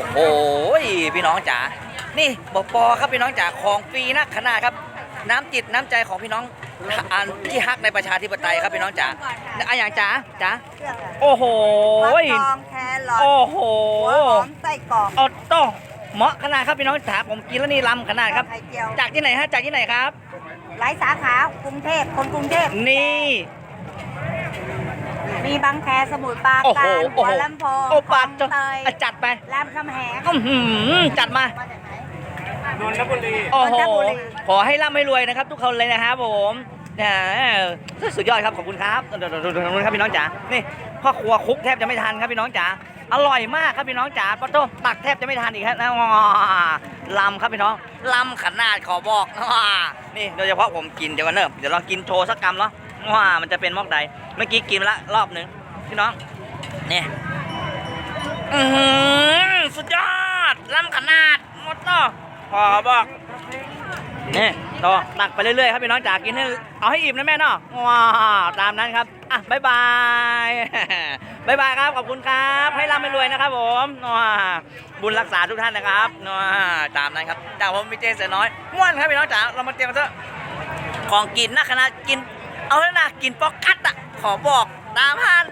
อ้โหพี่น้องจ๋า นี่บอปอครับพี่น้องจ๋าของฟรีนะขนาดครับ น้ำจิตน้ำใจของพี่น้องอันที่ฮักในประชาธิปไตยครับพี่น้องจ๋าอะอย่างจ๋าจ๋าเครื่องอะโอ้โหฟักทองแครอทโอ้โหหัวหอมไส้กรอกออโต้เหมาะขนาดครับพี่น้องจ๋าผมกินแล้วนี่ลำขนาดครับ ไข่เจียวจากที่ไหนฮะจากที่ไหนครับ หลายสาขากรุงเทพคนกรุงเทพนี่มี บางแคสมุทรปราโอ้โหการโอ้หัวโหลำโพงโอ้ปัดคลองเตยอะจัดไปรามคำแหงอื้อหือจัดมา มาจากไหน นนทบุรีโอ้โห นนทบุรี ขอให้ร่ำให้รวยนะครับ ทุกคนเลยนะครับผมเนี่ยสุดยอดครับ ขอบคุณครับดูดูดูดูครับพี่น้องจ๋า นี่พ่อครัวคุกแทบจะไม่ทันครับพี่น้องจ๋า อร่อยมากครับพี่น้องจ๋าปะโต้ตักแทบจะไม่ทันอีกครับนะว้าลำครับพี่น้องลำขนาดขอบอกว้านี่โดยเฉพาะผมกินเดี๋ยวกันเนอะเดี๋ยวลองกินโชว์สักกำเนาะ ว้ามันจะเป็นมอกใด เมื่อกี้กินไปละรอบหนึ่งพี่น้อง เนี่อือหือสุดยอดล้ำขนาดหมดเนาะขอบอกนี่ต่อตักไปเรื่อยๆครับพี่น้องจ๋ากินให้เอาให้อิ่มนะแม่เนาะว้าตามนั้นครับ อะบ๊ายบายบ๊ายบายครับขอบคุณครับ ให้ร่ำให้รวยนะครับผมว้าบุญรักษาทุกท่านนะครับว้าตามนั้นครับจากผมมีเจเสือน้อยม่วนครับพี่น้องจ๋าเรามาเตรียมกันเถอะของกินนะคณะกิน เอาแล้วนะกินป๊อกกัดอะ ขอบอกตามพัน